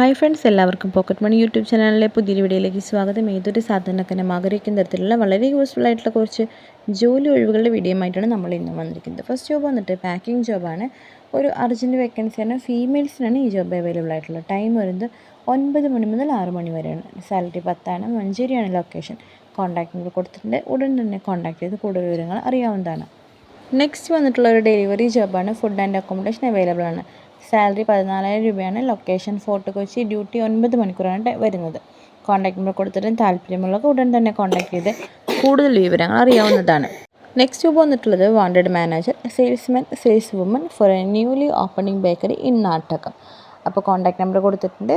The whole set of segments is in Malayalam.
ഹായ് ഫ്രണ്ട്സ് എല്ലാവർക്കും പോക്കറ്റ് മണി യൂട്യൂബ് ചാനലിലെ പുതിയൊരു വീഡിയോയിലേക്ക് സ്വാഗതം. ഏതൊരു സാധാരണക്കാരനും ആഗ്രഹിക്കുന്ന തരത്തിലുള്ള വളരെ യൂസ്ഫുൾ ആയിട്ടുള്ള കുറച്ച് ജോലി ഒഴിവുകളുടെ ആയിട്ടാണ് നമ്മൾ ഇന്ന് വന്നിരിക്കുന്നത്. ഫസ്റ്റ് ജോബ് വന്നിട്ട് പാക്കിംഗ് ജോബാണ് ഒരു അർജന്റ് വേക്കൻസിയാണ് ഫീമെയിൽസിനാണ് ഈ ജോബ് അവൈലബിൾ ആയിട്ടുള്ളത്. ടൈം വരുന്നത് ഒൻപത് മണി മുതൽ ആറ് മണി വരെയാണ്. സാലറി പത്താണ്. മഞ്ചേരിയാണ് ലൊക്കേഷൻ കോൺടാക്ട് നമ്പർ കൊടുത്തിട്ടുണ്ട്. ഉടൻ തന്നെ കോൺടാക്ട് ചെയ്ത് കൂടുതൽ വിവരങ്ങൾ അറിയാവുന്നതാണ്. നെക്സ്റ്റ് വന്നിട്ടുള്ള ഒരു ഡെലിവറി ജോബാണ് ഫുഡ് ആൻഡ് അക്കോമഡേഷൻ അവൈലബിൾ ആണ്. സാലറി പതിനാലായിരം രൂപയാണ് ലൊക്കേഷൻ ഫോർട്ട് കൊച്ചി ഡ്യൂട്ടി ഒൻപത് മണിക്കൂറാണ് വരുന്നത്. കോൺടാക്ട് നമ്പർ കൊടുത്തിട്ടും താല്പര്യമുള്ളവർക്ക് ഉടൻ തന്നെ കോൺടാക്ട് ചെയ്ത് കൂടുതൽ വിവരങ്ങൾ അറിയാവുന്നതാണ്. നെക്സ്റ്റ് ജോബ് വന്നിട്ടുള്ളത് wanted manager salesman sales woman for a newly opening bakery in Nattakom അപ്പോൾ കോൺടാക്ട് നമ്പർ കൊടുത്തിട്ടുണ്ട്.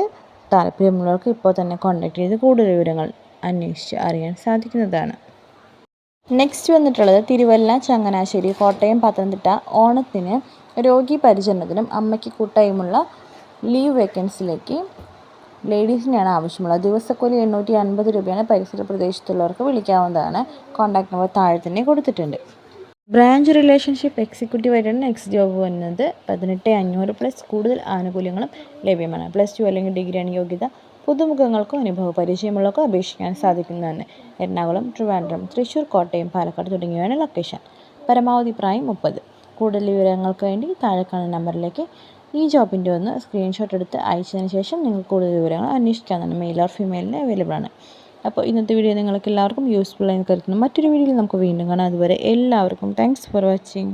താല്പര്യമുള്ളവർക്ക് ഇപ്പോൾ തന്നെ കോൺടാക്ട് ചെയ്ത് കൂടുതൽ വിവരങ്ങൾ അന്വേഷിച്ച് അറിയാൻ സാധിക്കുന്നതാണ്. നെക്സ്റ്റ് വന്നിട്ടുള്ളത് തിരുവല്ല ചങ്ങനാശ്ശേരി കോട്ടയം പത്തനംതിട്ട ഓണത്തിന് രോഗി പരിചരണത്തിനും അമ്മയ്ക്ക് കൂട്ടായുമുള്ള ലീവ് വേക്കൻസിയിലേക്ക് ലേഡീസിനെയാണ് ആവശ്യമുള്ളത്. ദിവസക്കൂലി എണ്ണൂറ്റി അൻപത് രൂപയാണ് പരിസര പ്രദേശത്തുള്ളവർക്ക് വിളിക്കാവുന്നതാണ്. കോൺടാക്ട് നമ്പർ താഴെ തന്നെ കൊടുത്തിട്ടുണ്ട്. ബ്രാഞ്ച് റിലേഷൻഷിപ്പ് എക്സിക്യൂട്ടീവ് ആയിട്ടാണ് നെക്സ്റ്റ് ജോബ് വരുന്നത്. പതിനെട്ട് അഞ്ഞൂറ് പ്ലസ് കൂടുതൽ ആനുകൂല്യങ്ങളും ലഭ്യമാണ്. പ്ലസ് ടു അല്ലെങ്കിൽ ഡിഗ്രിയാണ് യോഗ്യത. പുതുമുഖങ്ങൾക്കും അനുഭവ പരിചയമുള്ളവർക്കും അപേക്ഷിക്കാൻ സാധിക്കുന്നതാണ്. എറണാകുളം ട്രിവാൻഡ്രം തൃശ്ശൂർ കോട്ടയം പാലക്കാട് തുടങ്ങിയവയാണ് ലൊക്കേഷൻ പരമാവധി പ്രായം മുപ്പത്. കൂടുതൽ വിവരങ്ങൾക്ക് വേണ്ടി താഴെ കാണുന്ന നമ്പറിലേക്ക് ഈ ജോബിന്റെ ഒന്ന് സ്ക്രീൻഷോട്ട് എടുത്ത് അയച്ചതിന് ശേഷം നിങ്ങൾ കൂടുതൽ വിവരങ്ങൾ അന്വേഷിക്കാവുന്നതാണ് മെയിൽ ഓർ ഫീമെയിലിന് അവൈലബിൾ ആണ്. അപ്പോൾ ഇന്നത്തെ വീഡിയോ നിങ്ങൾക്ക് എല്ലാവർക്കും യൂസ്ഫുൾ ആയി കരുതുന്നു മറ്റൊരു വീഡിയോയിൽ നമുക്ക് വീണ്ടും കാണാം. അതുവരെ എല്ലാവർക്കും താങ്ക്സ് ഫോർ വാച്ചിങ്